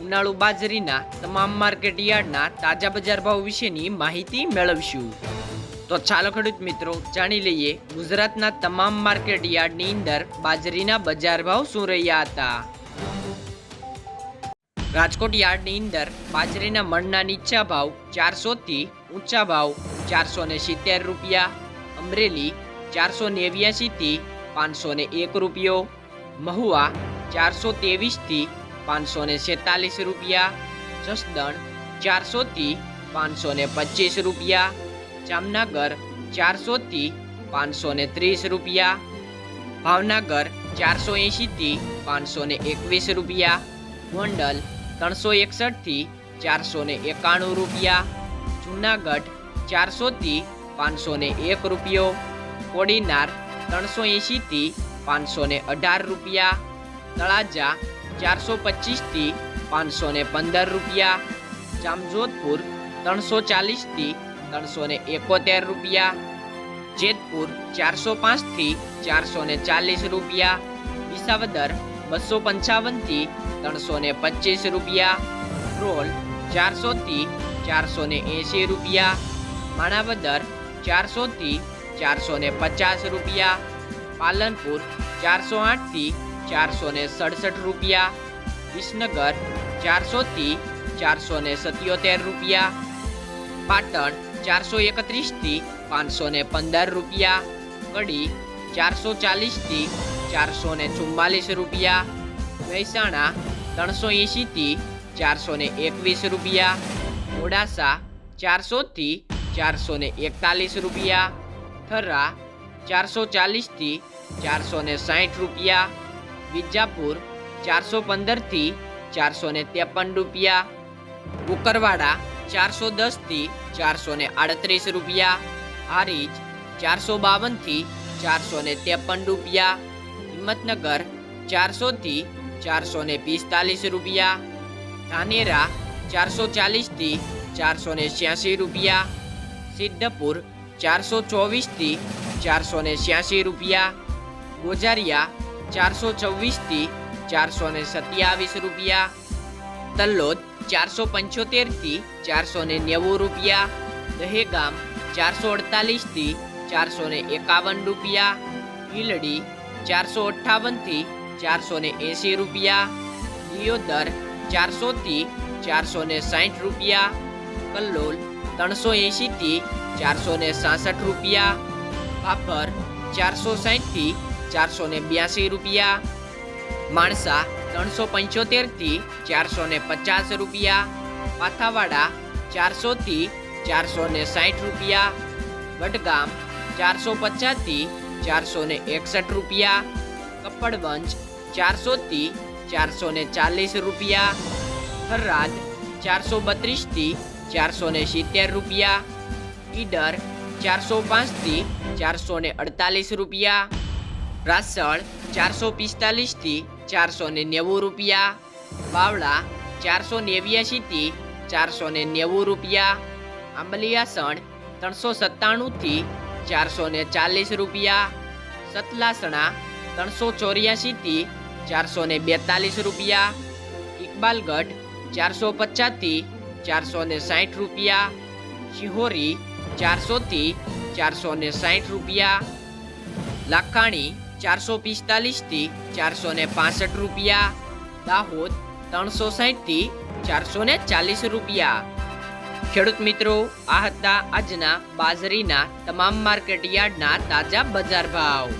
ઉનાળુ બાજરીના તમામ માર્કેટ તાજા બજાર ભાવ વિશેની માહિતી મેળવશું. તો ચાલો ખેડૂત મિત્રો, જાણી લઈએ ગુજરાતના તમામ માર્કેટ અંદર બાજરીના બજાર ભાવ શું રહ્યા હતા. રાજકોટ યાર્ડની અંદર બાજરીના મણના નીચા ભાવ ચારસો થી ઊંચા ભાવ ચારસો ને સિત્તેર રૂપિયા, અમરેલી ચારસો નેવ્યાસી થી પાંચસો ને એક રૂપિયો, મહુવા ચારસો ત્રેવીસથી પાંચસો ને છેતાલીસ રૂપિયા, જસદણ ચારસો થી પાંચસો ને પચીસ રૂપિયા, જામનગર ચારસો થી પાંચસો ને ત્રીસ રૂપિયા, ભાવનગર ચારસો એંશી થી પાંચસો ને એકવીસ રૂપિયા, ગોંડલ ત્રણસો એકસઠથી ચારસો ને એકાણું રૂપિયા, જુનાગઢ ચારસો થી પાંચસો ને એક રૂપિયો, કોડીનાર ત્રણસો એંશી થી પાંચસો ને અઢાર રૂપિયા, તળાજા ચારસો પચીસથી પાંચસો ને પંદર રૂપિયા. જામજોધપુર ત્રણસો ચાલીસથી ત્રણસો ને એકોતેર રૂપિયા. જેતપુર ચારસો પાંચથી ચારસો ને ચાલીસ રૂપિયા. વિસાવદર બસો પંચાવનથી ત્રણસો ને પચીસ રૂપિયા. રોલ ચારસોથી ચારસો ને એંસી રૂપિયા. માણાવદર ચારસોથી ચારસો ને પચાસ રૂપિયા. પાલનપુર ચારસો આઠથી ચારસો ને સડસઠ રૂપિયા, વિસનગર ચારસોથી ચારસો ને સત્યોતેર રૂપિયા, પાટણ ચારસો એકત્રીસથી પાંચસો ને પંદર રૂપિયા, કડી ચારસો ચાલીસથી ચારસો ને ચુમ્માલીસ રૂપિયા, મહેસાણા ત્રણસો એંશીથી ચારસો ને એકવીસ રૂપિયા, મોડાસા ચારસોથી ચારસો ને એકતાલીસ રૂપિયા, થરા ચારસો ચાલીસથી ચારસો ને સાઠ રૂપિયા વિજાપુર, ચારસો પંદરથી ચારસો ને ત્રેપન રૂપિયા. કુકરવાડા, ચારસો દસથી ચારસો ને આડત્રીસ રૂપિયા. હારીજ, ચારસો બાવનથી ચારસો ને ત્રેપન રૂપિયા. હિંમતનગર ચારસોથી ચારસો ને પિસ્તાલીસ રૂપિયા. ધાનેરા, ચારસો ચાલીસથી ચારસો ને છ્યાસી રૂપિયા. સિદ્ધપુર, ચારસો ચોવીસથી ચારસો ને છ્યાસી રૂપિયા. ગોજારિયા ચારસો છવ્વીસથી ચારસો ને સત્યાવીસ રૂપિયા તલ્લોદ ચારસો પંચોતેરથી ચારસો ને નેવું રૂપિયા, દહેગામ ચારસો અડતાલીસથી ચારસો ને એકાવન રૂપિયા, હિલડી ચારસો અઠ્ઠાવનથી ચારસો ને એંશી રૂપિયા, દિયોદર ચારસોથી ચારસો ને સાઠ રૂપિયા, કલ્લોલ ત્રણસો એંશીથી ચારસો ને સાસઠ રૂપિયા, ભાભર ચારસો સાઠથી ચારસો ને બ્યાસી રૂપિયા, માણસા ત્રણસો પંચોતેરથી ચારસો ને પચાસ રૂપિયા, પાથાવાડા ચારસોથી ચારસો ને સાઠ રૂપિયા, વડગામ ચારસો પચાસથી ચારસો ને એકસઠ રૂપિયા કપડવંજ ચારસોથી ચારસો ને ચાલીસ રૂપિયા થરાદ ચારસો બત્રીસથી ચારસો ને સિત્તેર રૂપિયા, ઈડર ચારસો પાંચથી ચારસો ને અડતાલીસ રૂપિયા રાસળ ચારસો પિસ્તાલીસથી ચારસો ને નેવું રૂપિયા, બાવળા ચારસો નેવ્યાસીથી ચારસો ને નેવું રૂપિયા આંબલિયાસણ ત્રણસો સત્તાણુંથી ચારસો ને ચાલીસ રૂપિયા, સતલાસણા ત્રણસો ચોર્યાસીથી ચારસો ને બેતાલીસ રૂપિયા, ઇકબાલગઢ ચારસો પચાસથી ચારસો ને સાઠ રૂપિયા, શિહોરી ચારસોથી ચારસો ને સાઠ રૂપિયા, લાખાણી ચારસો પિસ્તાલીસથી ચારસો ને પાસઠ રૂપિયા, દાહોદ ત્રણસો સાઠથી ચારસો ને ચાલીસ રૂપિયા. ખેડૂત મિત્રો, આ હતા આજના બાજરીના તમામ માર્કેટ યાર્ડના તાજા બજાર ભાવ.